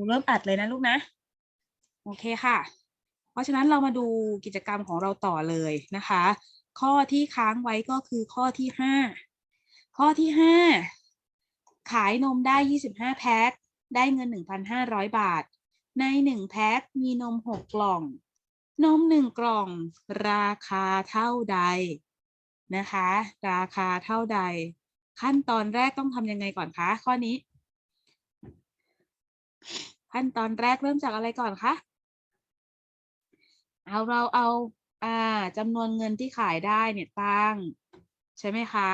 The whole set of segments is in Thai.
รูเริ่มอัดเลยนะลูกนะ โอเคค่ะ เพราะฉะนั้นเรามาดูกิจกรรมของเราต่อเลยนะคะ ข้อที่ค้างไว้ก็คือข้อที่ห้าข้อที่ห้าขายนมได้ยี่สิบห้าแพ็คได้เงินหนึ่งพันห้าร้อยบาท ในหนึ่งแพ็คมีนมหกกล่อง นมหนึ่งกล่อง ราคาเท่าใดนะคะ ราคาเท่าใด ขั้นตอนแรกต้องทำยังไงก่อนคะข้อนี้ ขั้นตอนแรกเริ่มจากอะไรก่อนคะเอาเราเอาอ่าจำนวนเงินที่ขายได้เนี่ยตั้ง ใช่ไหมคะ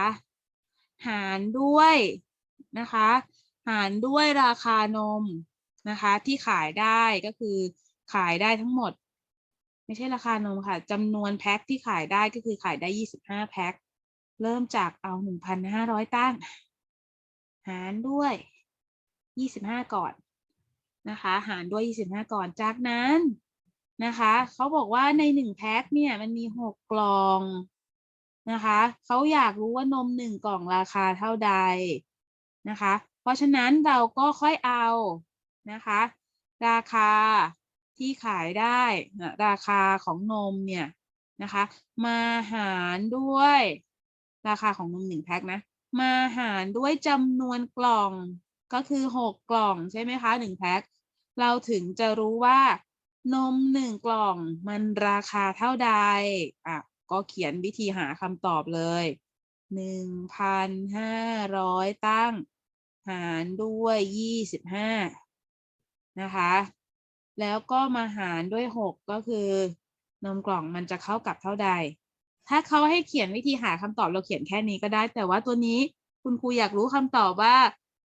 หารด้วยนะคะ หารด้วยราคานมนะคะ ที่ขายได้ก็คือขายได้ทั้งหมด ไม่ใช่ราคานมค่ะจำนวนแพ็คที่ขายได้ก็คือขายได้ยี่สิบห้าแพ็คเริ่มจากเอาหนึ่งพันห้าร้อยตั้ง หารด้วยยี่สิบห้าก่อน นะคะ หารด้วย 25 ก่อน จากนั้นนะคะเขาบอกว่าในหนึ่งแพ็คเนี่ยมันมีหกล่องนะคะเขาอยากรู้ว่านมหนึ่งกล่องราคาเท่าใดนะคะ เพราะฉะนั้นเราก็ค่อยเอานะคะ ราคาที่ขายได้นะราคาของนมเนี่ยนะคะ มาหารด้วย ราคาของนมหนึ่งแพ็คนะมาหารด้วยจำนวนกล่องก็คือหกกล่องใช่ไหมคะหนึ่งแพ็ค เราถึงจะรู้ว่านมหนึ่งกล่องมันราคาเท่าใด อะ ก็เขียนวิธีหาคำตอบเลยหนึ่งพันห้าร้อยตั้ง หารด้วยยี่สิบห้านะคะ แล้วก็มาหารด้วยหกก็คือนมกล่องมันจะเข้ากับเท่าใด ถ้าเขาให้เขียนวิธีหาคำตอบเราเขียนแค่นี้ก็ได้ แต่ว่าตัวนี้คุณครูอยากรู้คำตอบว่า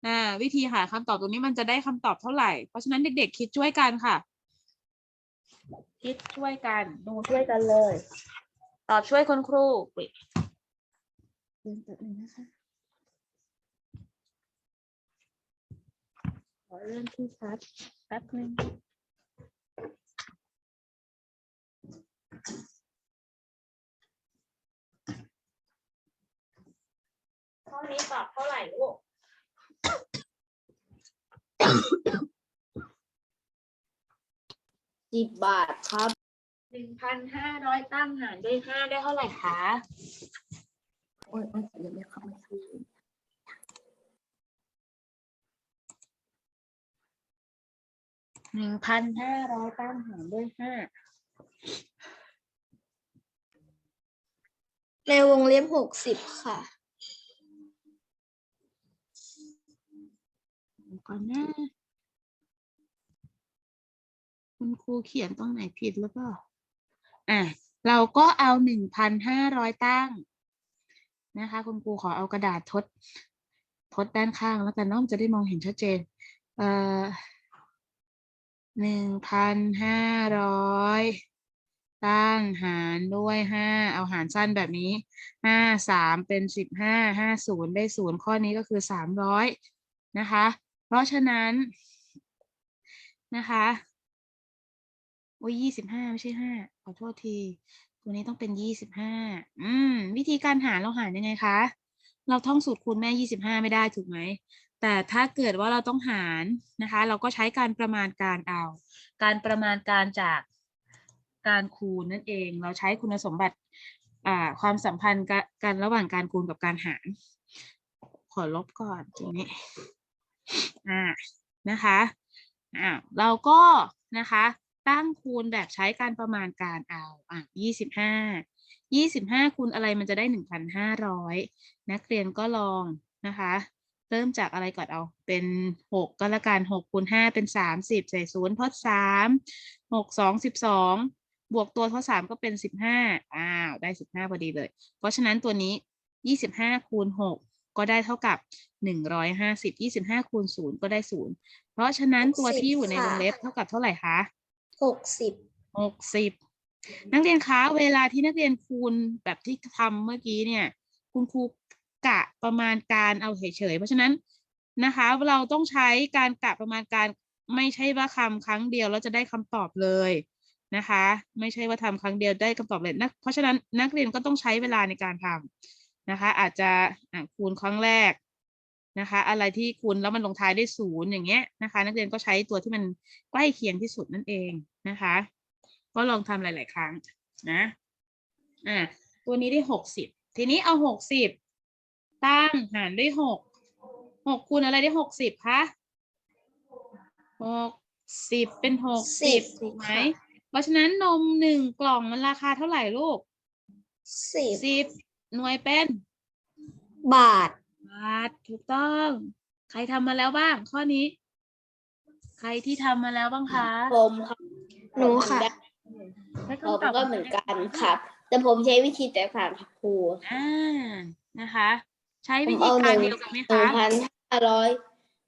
อ่าวิธีหาคำตอบตรงนี้มันจะได้คำตอบเท่าไหร่ เพราะฉะนั้นเด็กๆ คิดช่วยกันค่ะ คิดช่วยกัน ดูช่วยกันเลย ตอบช่วยคุณครูอุ๊ยเดินแป๊บนึงนะคะขอเลื่อนที่ชัดแป๊บนึงข้อนี้ตอบเท่าไหร่ลูก สิบบาทครับหนึ่งพันห้าร้อยตั้งหารด้วยห้าได้เท่าไหร่คะโอ้ยโอ้ยเดี๋ยวไม่เข้ามาซื้อหนึ่งพันห้าร้อยตั้งหารด้วยห้าในวงเล็บหกสิบค่ะ ก่อนนะคุณครูเขียนตรงไหนผิดหรือเปล่า อะ เราก็เอาหนึ่งพันห้าร้อยตั้ง นะคะ คุณครูขอเอากระดาษทด ทดด้านข้างแล้วกันน้องจะได้มองเห็นชัดเจน เอ่อหนึ่งพันห้าร้อยตั้งหารด้วยห้าเอาหารสั้นแบบนี้ห้าสามเป็นสิบห้าห้าศูนย์ได้ศูนย์ข้อนี้ก็คือสามร้อยนะคะ เพราะฉะนั้นนะคะโอ้ยยี่สิบห้าไม่ใช่ห้าขอโทษที ตัวนี้ต้องเป็นยี่สิบห้าอืม วิธีการหารเราหารยังไงคะ เราท่องสูตรคูณแม่ยี่สิบห้าไม่ได้ถูกไหม แต่ถ้าเกิดว่าเราต้องหารนะคะ เราก็ใช้การประมาณการเอา การประมาณการจากการคูณนั่นเอง เราใช้คุณสมบัติอ่าความสัมพันธ์กะกันระหว่างการคูณกับการหาร ขอลบก่อนตรงนี้ อ่านะคะอ่าเราก็นะคะตั้งคูณแบบใช้การประมาณการเอาอะยี่สิบห้ายี่สิบห้าคูณอะไรมันจะได้หนึ่งพันห้าร้อยนักเรียนก็ลองนะคะ เริ่มจากอะไรก่อนเอาเป็นหกก็แล้วกันหกคูณห้าเป็นสามสิบใส่ศูนย์ทดสามหกสองสิบสองบวกตัวทดสามก็เป็นสิบห้าอ้าวได้สิบห้าพอดีเลย เพราะฉะนั้นตัวนี้ยี่สิบห้าคูณหกก็ได้เท่ากับ หนึ่งร้อยห้าสิบยี่สิบห้าคูณศูนย์ก็ได้ศูนย์เพราะฉะนั้นตัวที่อยู่ในวงเล็บเท่ากับเท่าไหร่คะหกสิบหกสิบนักเรียนคะ เวลาที่นักเรียนคูณแบบที่ทำเมื่อกี้เนี่ย คุณครูกะประมาณการเอาเฉยๆเพราะฉะนั้นนะคะ เราต้องใช้การกะประมาณการไม่ใช่ว่าคำครั้งเดียวแล้วจะได้คำตอบเลยนะคะ ไม่ใช่ว่าทำครั้งเดียวได้คำตอบเลยนะเพราะฉะนั้นนักเรียนก็ต้องใช้เวลาในการทำนะคะ อาจจะอะคูณครั้งแรก นะคะ อะไรที่คูณแล้วมันลงท้ายด้วยศูนย์อย่างเงี้ยนะคะ นักเรียนก็ใช้ตัวที่มันใกล้เคียงที่สุดนั่นเองนะคะ ก็ลองทำหลาย ๆ ครั้งนะอ่าตัวนี้ได้หกสิบทีนี้เอาหกสิบตั้งหารด้วยหกหกคูณอะไรได้หกสิบคะหกสิบเป็นหกสิบถูกไหมเพราะฉะนั้นนมหนึ่งกล่องมันราคาเท่าไหร่ลูกสิบสิบหน่วยเป็น บาท บาทถูกต้อง ใครทำมาแล้วบ้าง ข้อนี้ ใครที่ทำมาแล้วบ้างคะผมครับหนูค่ะให้ผมคำตอบก็เหมือนกันครับ แต่ผมใช้วิธีแตกต่างจากครูอ่านะคะ ใช้ผวิมธีเอาหการนึ่งเดียวกันไหมหนึ่งคะพันห้าร้อย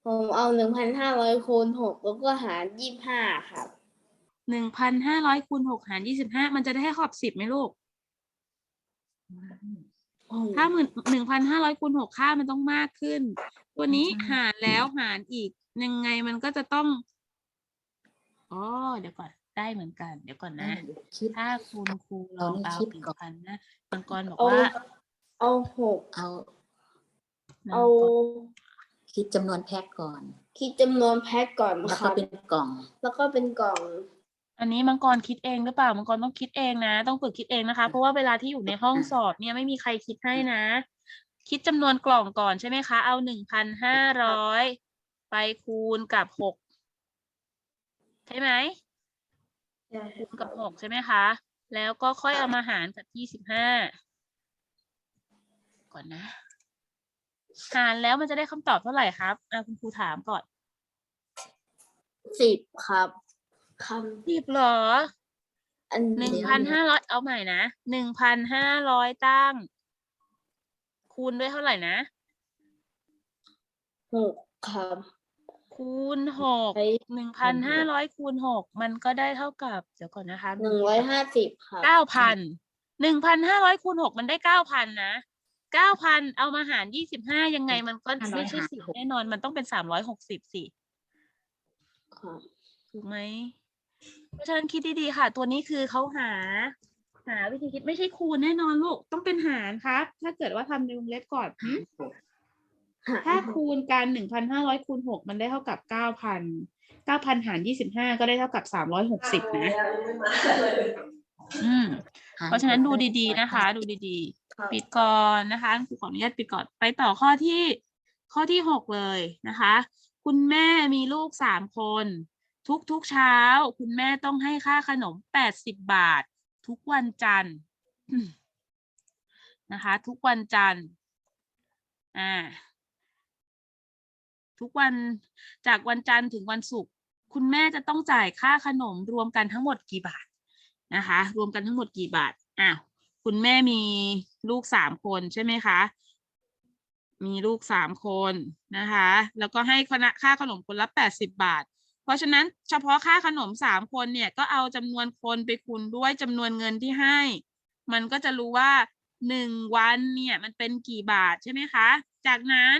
ผมเอาหนึ่งพันห้าร้อยคูณหกแล้วก็หารยี่สิบห้าครับ หนึ่งพันห้าร้อยคูณหกหารยี่สิบห้ามันจะได้ขอบสิบไหมลูก ถ้าหมื่นหนึ่งพันห้าร้อยคูณหกค่ามันต้องมากขึ้น ตัวนี้หารแล้วหารอีกยังไงมันก็จะต้องอ๋อเดี๋ยวก่อนได้เหมือนกัน เดี๋ยวก่อนนะคิดถ้าคูณครูลเอาองในเอาคลิปหนึ่งก่อนพันนะมังกรบอกเอาว่า เอาหกเอามังเอากรคิดจำนวนแพ็คก่อน คิดจำนวนแพ็คก่อนแล้วคก็รับเป็นกล่อง แล้วก็เป็นกล่อง อันนี้มังกรคิดเองหรือเปล่ามังกรต้องคิดเองนะ ต้องฝึกคิดเองนะคะ เพราะว่าเวลาที่อยู่ในห้องสอบเนี่ยไม่มีใครคิดให้นะ คิดจำนวนกล่องก่อนใช่ไหมคะ เอาหนึ่งพันห้าร้อยไปคูณกับหกใช่ไหม คูณกับหกใช่ไหมคะ แล้วก็ค่อยเอามาหารกับยี่สิบห้าก่อนนะ หารแล้วมันจะได้คำตอบเท่าไหร่ครับอะคุณครูถามก่อน สิบครับ คสิบเหรอำอันหนึ่งเดียวพันห้าร้อยเอาใหม่นะหนึ่งพันห้าร้อยตั้ง คูณด้วยเท่าไหร่นะ หกครับคูณหกใช้หนึ่งพันห้าร้อยคูณหกมันก็ได้เท่ากับ เดี๋ยวก่อนนะคะหนึ่งร้อยห้าสิบครับเก้าพันหนึ่งพันห้าร้อยคูณหกมันได้เก้าพันนะเก้าพันเอามาหารยี่สิบห้ายังไงมันก็ไม่ใช่สิบแน่นอนมันต้องเป็นสามร้อยหกสิบสิครับถูกไหม เพราะฉะนั้นคิดดีๆค่ะ ตัวนี้คือเขาหา หาวิธีคิดไม่ใช่คูณแน่นอนลูกต้องเป็นหารครับ ถ้าเกิดว่าทำในวงเล็บก่อนหึถ้าคูณกันหนึ่งพันห้าร้อยคูณหกมันได้เท่ากับเก้าพันเก้าพันหารยี่สิบห้าก็ได้เท่ากับสามร้อยหกสิบนะ อืม เพราะฉะนั้นดูดีๆนะคะ ดูดีครับๆปิดก่อนนะคะครูขออนุญาตปิดก่อนไปต่อข้อที่ข้อที่หกเลยนะคะ คุณแม่มีลูกสามคน ทุกๆเช้า คุณแม่ต้องให้ค่าขนมแปดสิบบาท ทุกวันจันทร์นะคะ ทุกวันจันทร์อ่าทุกวันจากวันจันทร์ถึงวันศุกร์คุณแม่จะต้องจ่ายค่าขนมรวมกันทั้งหมดกี่บาทนะคะ รวมกันทั้งหมดกี่บาทอ้าวคุณแม่มีลูกสามคนใช่ไหมคะมีลูกสามคนนะคะ แล้วก็ให้คณะค่าขนมคนละแปดสิบบาท ราะฉะนั้นเฉพาะค่าขนมสามคนเนี่ยก็เอาจำนวนคนไปคูณด้วยจำนวนเงินที่ให้ มันก็จะรู้ว่าหนึ่งวันเนี่ยมันเป็นกี่บาทใช่ไหมคะ จากนั้น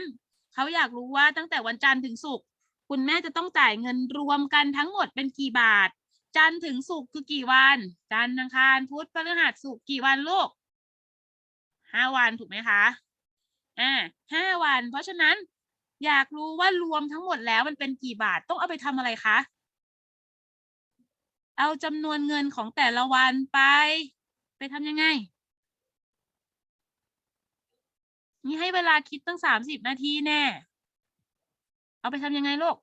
เขาอยากรู้ว่าตั้งแต่วันจันทร์ถึงศุกร์คุณแม่จะต้องจ่ายเงินรวมกันทั้งหมดเป็นกี่บาท จันทร์ถึงศุกร์คือกี่วัน จันทร์อังคารพุธพฤหัสศุกร์กี่วันลูกห้าวันถูกไหมคะอ่าห้าวัน เพราะฉะนั้น อยากรู้ว่ารวมทั้งหมดแล้วมันเป็นกี่บาทต้องเอาไปทำอะไรคะ เอาจำนวนเงินของแต่ละวันไป ไปทำยังไง นี่ให้เวลาคิดตั้งสามสิบนาทีแน่ เอาไปทำยังไงลูก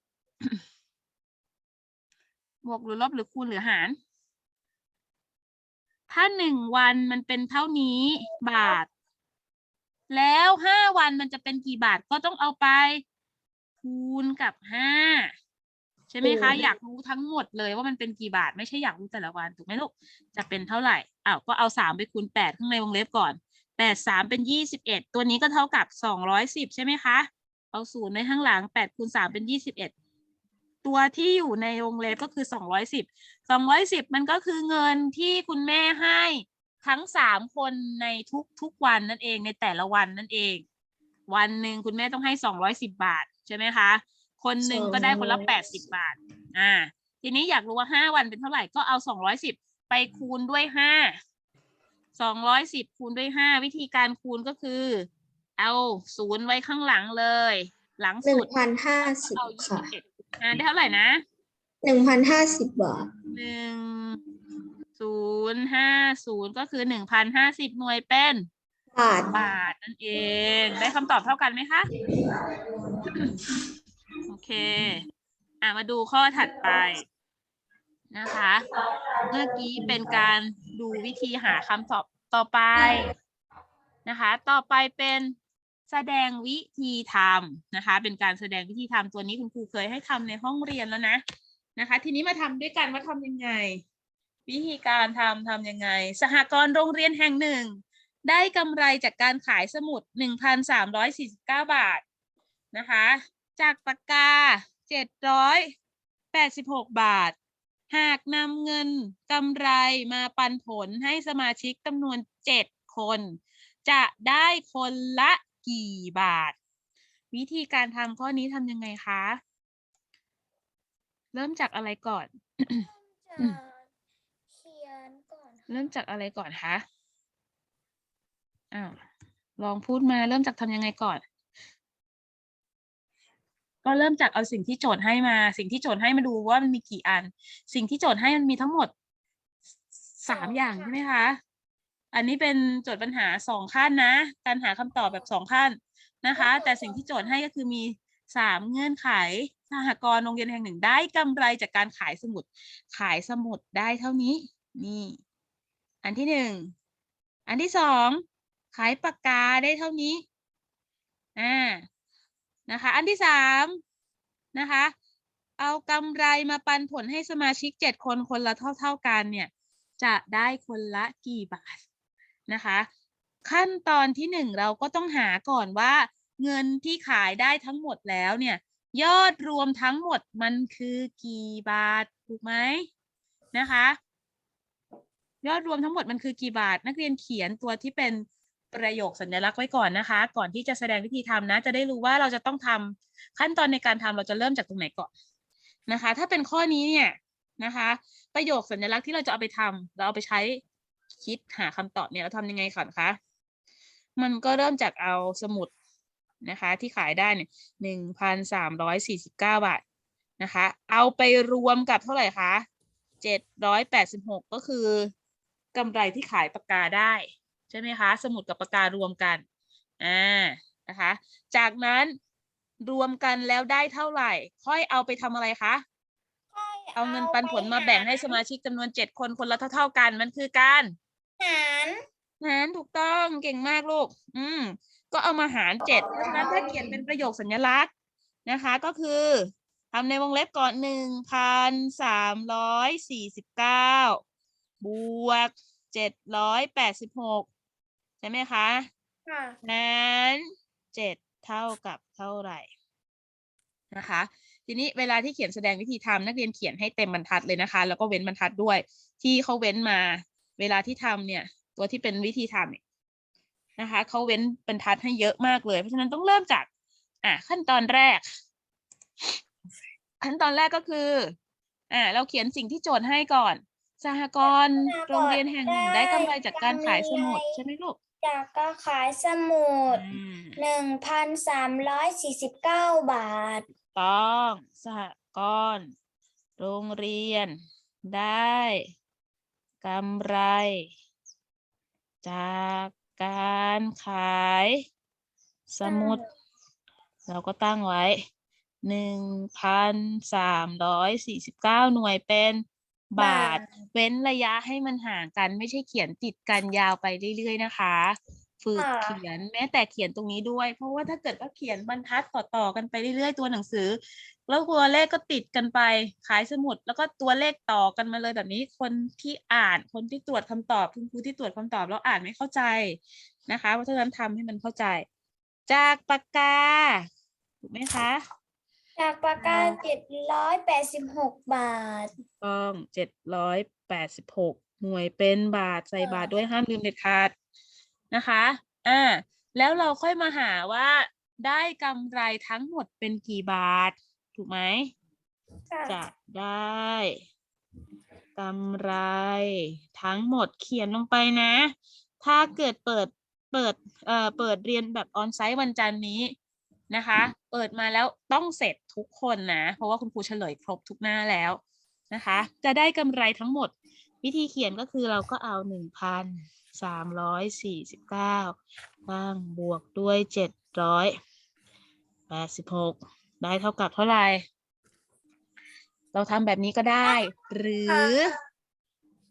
บวกหรือลบหรือคูณหรือหาร ถ้าหนึ่งวันมันเป็นเท่านี้บาท แล้วห้าวันมันจะเป็นกี่บาทก็ต้องเอาไป คูณกับห้าใช่ไหมคะคูณอยากรู้ทั้งหมดเลยว่ามันเป็นกี่บาท ไม่ใช่อยากรู้แต่ละวันถูกไหมลูกจะเป็นเท่าไหร่อ้าวก็เอาสามไปคูณแปดข้างในวงเล็บก่อนแปดสามเป็นยี่สิบเอ็ดตัวนี้ก็เท่ากับสองร้อยสิบใช่ไหมคะเอาศูนย์ไว้ข้างหลังแปดคูณสามเป็นยี่สิบเอ็ดตัวที่อยู่ในวงเล็บก็คือสองร้อยสิบสองร้อยสิบมันก็คือเงินที่คุณแม่ให้ ทั้งสามคนในทุกทุกวันนั่นเองในแต่ละวันนั่นเอง วันหนึ่งคุณแม่ต้องให้สองร้อยสิบบาทใช่ไหมคะ คนหนึ่งก็ได้คนละแปดสิบบาท อ่า ทีนี้อยากรู้ว่าห้าวันเป็นเท่าไหร่ก็เอาสองร้อยสิบไปคูณด้วยห้าสองร้อยสิบคูณด้วยห้าวิธีการคูณก็คือ เอาศูนย์ไว้ข้างหลังเลย หลังหนึ่สุงดพันห้าสิบเอาค่ะ21อ่าได้เท่าไหร่นะหนึ่งพันห้าสิบบาทหนึ่ง ศูนย์ห้าศูนย์ก็คือหนึ่งพันห้าสิบหน่วยเป็นบาทบาทนั่นเอง ได้คำตอบเท่ากันไหมคะ โอเค อะมาดูข้อถัดไปนะคะ เมื่อกี้เป็นการดูวิธีหาคำตอบต่อไปนะคะ ต่อไปเป็นแสดงวิธีทำนะคะ เป็นการแสดงวิธีทำตัวนี้คุณครูเคยให้ทำในห้องเรียนแล้วนะนะคะ ทีนี้มาทำด้วยกันว่าทำยังไง วิธีการทำทำยังไง สหกรณ์โรงเรียนแห่งหนึ่ง ได้กำไรจากการขายสมุด 1,349 บาทนะคะ จากปากกา 786 บาท หากนำเงินกำไรมาปันผลให้สมาชิกจำนวน 7 คน จะได้คนละกี่บาท วิธีการทำข้อนี้ทำยังไงคะ เริ่มจากอะไรก่อน อืม เขียนก่อน เริ่มจากอะไรก่อนคะ อ้าว ลองพูดมาเริ่มจากทำยังไงก่อน ก็เริ่มจากเอาสิ่งที่โจทย์ให้มา สิ่งที่โจทย์ให้มาดูว่ามันมีกี่อัน สิ่งที่โจทย์ให้มันมีทั้งหมดสามอย่างใช่ไหมคะ อันนี้เป็นโจทย์ปัญหาสองขั้นนะ การหาคำตอบแบบสองขั้นนะคะ แต่สิ่งที่โจทย์ให้ก็คือมีสามเงื่อนไขสหกรณ์โรงเรียนแห่งหนึ่งได้กำไรจากการขายสมุด ขายสมุดได้เท่านี้ นี่ อันที่หนึ่ง อันที่สองขายปากกาได้เท่านี้ อ่า นะคะ อันที่สามนะคะ เอากำไรมาปันผลให้สมาชิกเจ็ดคนคนละเท่า ๆกันเนี่ย จะได้คนละกี่บาทนะคะ ขั้นตอนที่หนึ่งเราก็ต้องหาก่อนว่า เงินที่ขายได้ทั้งหมดแล้วเนี่ย ยอดรวมทั้งหมดมันคือกี่บาท ถูกไหมนะคะ ยอดรวมทั้งหมดมันคือกี่บาท นักเรียนเขียนตัวที่เป็นประโยคสัญลักษณ์ไว้ก่อนนะคะ ก่อนที่จะแสดงวิธีทำนะ จะได้รู้ว่าเราจะต้องทำขั้นตอนในการทำเราจะเริ่มจากตรงไหนก่อนนะคะ ถ้าเป็นข้อนี้เนี่ยนะคะ ประโยคสัญลักษณ์ที่เราจะเอาไปทำเราเอาไปใช้คิดหาคำตอบเนี่ยเราทำยังไงก่อนคะมันก็เริ่มจากเอาสมุดนะคะ ที่ขายได้เนี่ยหนึ่งพันสามร้อยสี่สิบเก้าบาทนะคะ เอาไปรวมกับเท่าไหร่คะเจ็ดร้อยแปดสิบหกก็คือ กำไรที่ขายปากกาได้ใช่ไหมคะ สมุดกับปากการวมกันอ่านะคะ จากนั้นรวมกันแล้วได้เท่าไหร่ ค่อยเอาไปทำอะไรคะเอาเงินปันผลมาแบ่งให้สมาชิกจำนวนเจ็ดคนคนละเท่า ๆกันมันคือการหารหารถูกต้องเก่งมากลูก อืมก็เอามาหารเจ็ดเพราะฉะนั้นถ้าเขียนเป็นประโยคสัญลักษณ์นะคะ ก็คือทำในวงเล็บก่อนหนึ่งพันสามร้อยสี่สิบเก้า บวกเจ็ดร้อยแปดสิบหกใช่ไหมคะค่ะนั้นเจ็ดเท่ากับเท่าไหร่นะคะ ทีนี้เวลาที่เขียนแสดงวิธีทำนักเรียนเขียนให้เต็มบรรทัดเลยนะคะ แล้วก็เว้นบรรทัดด้วย ที่เขาเว้นมา เวลาที่ทำเนี่ย ตัวที่เป็นวิธีทำเนี่ยนะคะเขาเว้นบรรทัดให้เยอะมากเลย เพราะฉะนั้นต้องเริ่มจาก อะขั้นตอนแรก ขั้นตอนแรกก็คือ อ่าเราเขียนสิ่งที่โจทย์ให้ก่อน สหกรณ์โรงเรียนแห่งหนึ่งได้กำไรจากการขายสมุดใช่ไหมลูกจากการขายสมุดอืมหนึ่งพันสามร้อยสี่สิบเก้าบาท ต้องสหกรณ์โรงเรียนได้กำไร จากการขายสมุด เราก็ตั้งไว้หนึ่งพันสามร้อยสี่สิบเก้าหน่วยเป็น บาทบาท เว้นระยะให้มันห่างกันไม่ใช่เขียนติดกันยาวไปเรื่อยๆนะคะ ฝึกค่ะ เขียนแม้แต่เขียนตรงนี้ด้วย เพราะว่าถ้าเกิดว่าเขียนบรรทัดต่อๆกันไปเรื่อยๆตัวหนังสือ แล้วตัวเลขก็ติดกันไปขายสมุด แล้วก็ตัวเลขต่อกันมาเลยแบบนี้คนที่อ่านคนที่ตรวจคำตอบคุณครูที่ตรวจคำตอบแล้วอ่านไม่เข้าใจนะคะเพราะฉะนั้นทำให้มันเข้าใจ จากปากกาถูกไหมคะ จากปากกาเจ็ดร้อยแปดสิบหกบาท ต้องเจ็ดร้อยแปดสิบหกหน่วยเป็นบาทใส่บาทด้วยห้ามลืมเด็ดขาดนะคะ อ่า แล้วเราค่อยมาหาว่า ได้กำไรทั้งหมดเป็นกี่บาท ถูกไหมจะได้กำไรทั้งหมดเขียนลงไปนะ ถ้าเกิดเปิดเปิดเอ่อเปิดเรียนแบบออนไซต์วันจันทร์นี้ นะคะ เปิดมาแล้วต้องเสร็จทุกคนนะ เพราะว่าคุณครูเฉลยครบทุกหน้าแล้วนะคะ จะได้กำไรทั้งหมด วิธีเขียนก็คือเราก็เอาหนึ่งพันสามร้อยสี่สิบเก้าตั้งบวกด้วยเจ็ดร้อยแปดสิบหกได้เท่ากับเท่าไหร่ เราทำแบบนี้ก็ได้ หรือ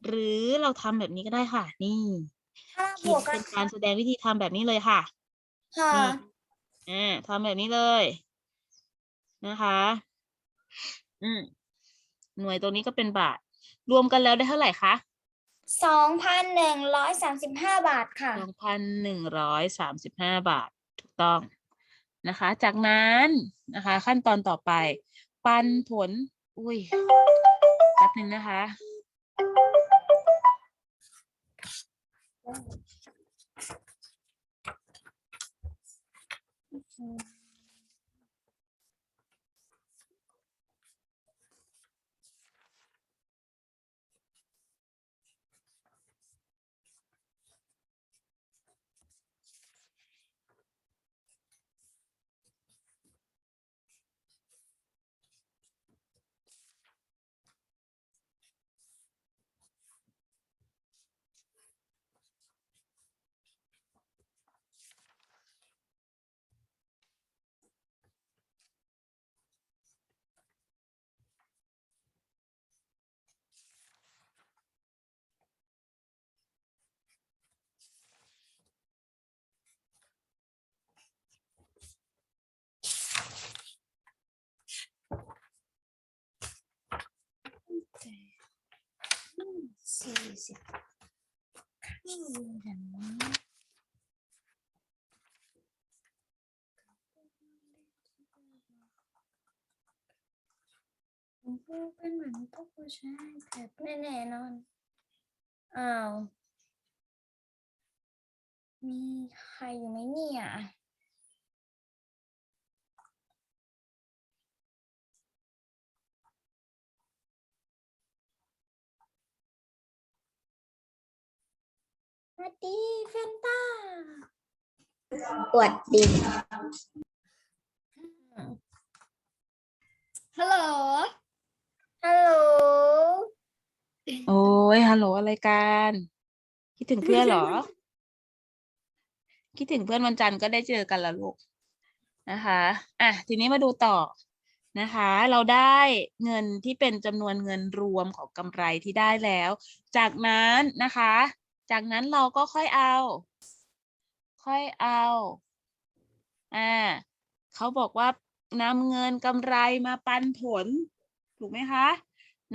หรือเราทำแบบนี้ก็ได้ค่ะ นี่ถ้าบเขียวกนกัเป็นนการแสดงวิธีทำแบบนี้เลยค่ะค่ะนี่ อ่าทำแบบนี้เลย นะคะ อืมหน่วยตรงนี้ก็เป็นบาท รวมกันแล้วได้เท่าไหร่คะสองพันหนึ่งร้อยสามสิบห้าบาทค่ะสองพันหนึ่งร้อยสามสิบห้าบาท ถูกต้องนะคะ จากนั้นนะคะ ขั้นตอนต่อไป ปันผล อุ้ยแป๊บหนึ่งนะคะ Mm. สี่สิบเป็นเหมือนพวกผู้ชายแบบแน่นอน อ้าว มีใครอยู่ไหมเนี่ย สวัสดีเฟนต้าปวดดี ฮัลโหล ฮัลโหล โอ้ยฮัลโหลอะไรกัน คิดถึงเพื่อนเหรอ คิดถึงเพื่อนวันจันทร์ก็ได้เจอกันแล้วลูกนะคะ อะ ทีนี้มาดูต่อนะคะ เราได้เงินที่เป็นจำนวนเงินรวมของกำไรที่ได้แล้ว จากนั้นนะคะ จากนั้นเราก็ค่อยเอา ค่อยเอา อ่า เขาบอกว่านำเงินกำไรมาปันผล ถูกไหมคะ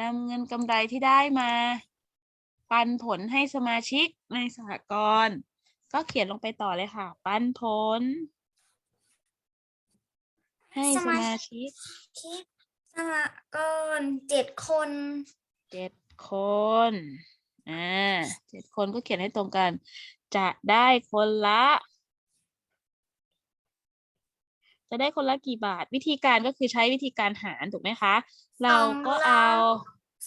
นำเงินกำไรที่ได้มา ปันผลให้สมาชิกในสหกรณ์ก็เขียนลงไปต่อเลยค่ะ ปันผล ให้สมาชิกคิดสหกรณ์เจ็ดคนเจ็ดคน อ่าเจ็ดคนก็เขียนให้ตรงกัน จะได้คนละ จะได้คนละกี่บาท วิธีการก็คือใช้วิธีการหารถูกไหมคะ เราก็เอา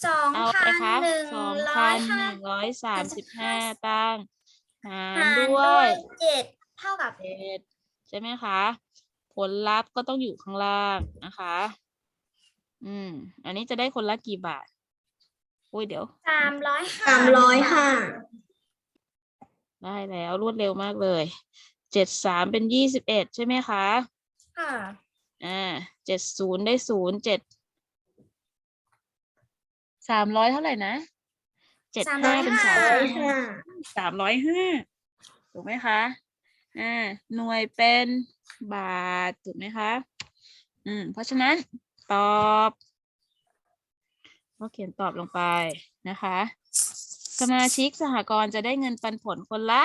สองเอาพัไปนคะหนึ่งสองร้อพัยนหห้านึ่งร้อยสามสิบห้าตั้งหารหารด้ด้ววยยเจ็ดเท่ากับเจ็ดใช่ไหมคะ ผลลัพธ์ก็ต้องอยู่ข้างล่างนะคะ อืม อันนี้จะได้คนละกี่บาท อุ้ยเดี๋ยวสามร้อยห้าสามร้อยห้าได้แล้วรวดเร็วมากเลยเจ็ดสามเป็นยี่สิบเอ็ดใช่ไหมคะค่ะอ่าเจ็ดศูนย์ได้ศูนย์เจ็ดสามร้อยเท่าไหร่นะเจ็ดห้าเป็นสามร้อยห้าสามร้อยห้าถูกไหมคะอ่าหน่วยเป็นบาทถูกไหมคะ อืม เพราะฉะนั้นตอบ ก็เขียนตอบลงไปนะคะ สมาชิกสหกรณ์จะได้เงินปันผลคนละ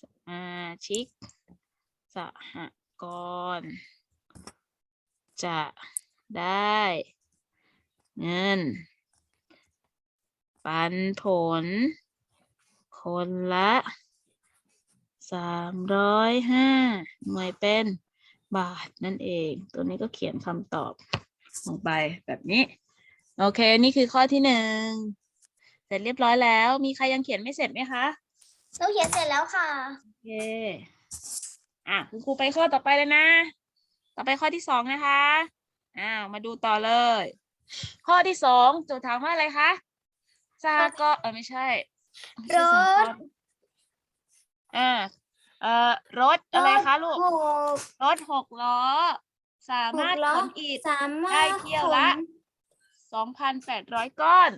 สมาชิก สหกรณ์จะได้เงิน ปันผล คนละสามร้อยห้าหน่วยเป็นบาทนั่นเอง ตัวนี้ก็เขียนคำตอบลงไปแบบนี้ โอเค นี่คือข้อที่หนึ่ง เสร็จเรียบร้อยแล้ว มีใครยังเขียนไม่เสร็จไหมคะหนูเขียนเสร็จแล้วค่ะ โอเค อะ คุณครูไปข้อต่อไปเลยนะ ต่อไปข้อที่สองนะคะ อ้าว มาดูต่อเลย ข้อที่สองโจทย์ถามว่าอะไรคะสากอเออไม่ใช่ไม่ใช่สากลอ่าเอ่อรถอะไรคะลูกหกรถหกล้อ สามารถหกล้อขนอิฐสามารถได้เที่ยวละขน สองพันแปดร้อยก้อน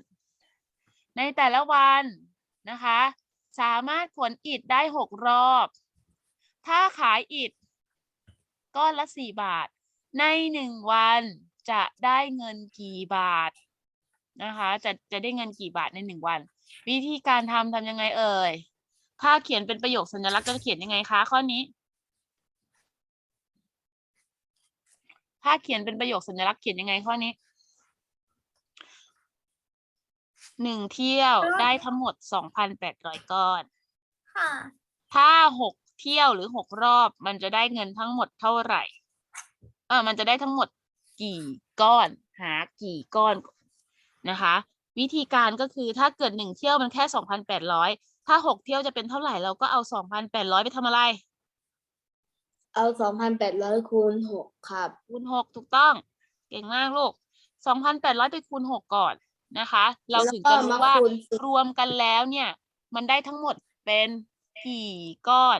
ในแต่ละวันนะคะ สามารถขนอิฐได้หกรอบ ถ้าขายอิฐก้อนละสี่บาท ในหนึ่งวันจะได้เงินกี่บาทนะคะจะจะได้เงินกี่บาทในหนึ่งวัน วิธีการทำทำยังไงเอ่ยถ้าเขียนเป็นประโยคสัญลักษณ์จะเขียนยังไงคะข้อนี้ ถ้าเขียนเป็นประโยคสัญลักษณ์เขียนยังไงข้อนี้ หนึ่งเที่ยวได้ทั้งหมดสองพันแปดร้อยก้อน ค่ะ ถ้าหกเที่ยวหรือหกรอบ มันจะได้เงินทั้งหมดเท่าไหร่ เออมันจะได้ทั้งหมดกี่ก้อน หากี่ก้อนนะคะ วิธีการก็คือถ้าเกิดหนึ่งเที่ยวมันแค่สองพันแปดร้อยถ้าหกเที่ยวจะเป็นเท่าไหร่เราก็เอาสองพันแปดร้อยไปทำอะไร เอาสองพันแปดร้อยคูณหกครับ คูณหกถูกต้อง เก่งมากลูกสองพันแปดร้อยไปคูณหกก่อน นะคะ เราถึงจะรู้ว่าแล้วก็มาคูณสิบรวมกันแล้วเนี่ย มันได้ทั้งหมดเป็นกี่ก้อน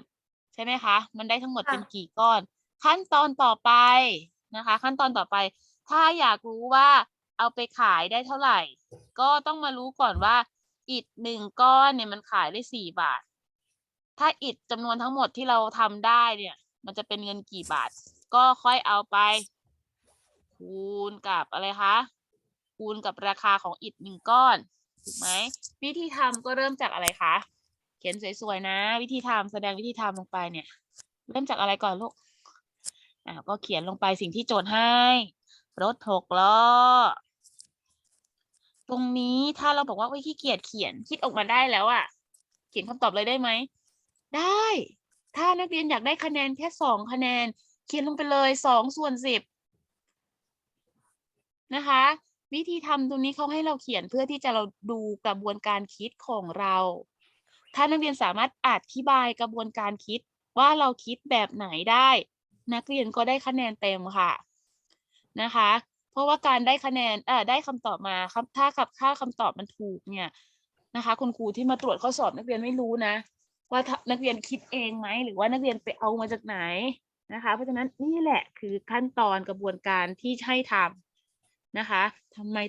ใช่ไหมคะ มันได้ทั้งหมดเป็นกี่ก้อน ขั้นตอนต่อไปนะคะ ขั้นตอนต่อไป ถ้าอยากรู้ว่าเอาไปขายได้เท่าไหร่ ก็ต้องมารู้ก่อนว่า อิฐหนึ่งก้อนเนี่ยมันขายได้สี่บาท ถ้าอิฐจำนวนทั้งหมดที่เราทำได้เนี่ย มันจะเป็นเงินกี่บาท ก็ค่อยเอาไปคูณกับอะไรคะ คูณกับราคาของอิฐหนึ่งก้อนถูกไหมวิธีทำก็เริ่มจากอะไรคะ เขียนสวยๆนะ วิธีทำแสดงวิธีทำลงไปเนี่ย เริ่มจากอะไรก่อนลูกอ่าก็เขียนลงไปสิ่งที่โจทย์ให้ รถหกล้อตรงนี้ถ้าเราบอกว่าเฮ้ยขี้เกียจเขียนคิดออกมาได้แล้วอะเขียนคำตอบเลยได้ไหมได้ ถ้านักเรียนอยากได้คะแนนแค่สองคะแนน เขียนลงไปเลยสองส่วนสิบนะคะ วิธีทำตรงนี้เขาให้เราเขียนเพื่อที่จะเราดูกระบวนการคิดของเรา ถ้านักเรียนสามารถอธิบายกระบวนการคิดว่าเราคิดแบบไหนได้ นักเรียนก็ได้คะแนนเต็มค่ะนะคะ เพราะว่าการได้คะแนนเออได้คำตอบมาครับถ้ากับค่าคำตอบมันถูกเนี่ยนะคะ คุณครูที่มาตรวจข้อสอบนักเรียนไม่รู้นะ ว่าถ้านักเรียนคิดเองไหมหรือว่านักเรียนไปเอามาจากไหนนะคะ เพราะฉะนั้นนี่แหละคือขั้นตอนกระบวนการที่ให้ทำ นะคะทำไม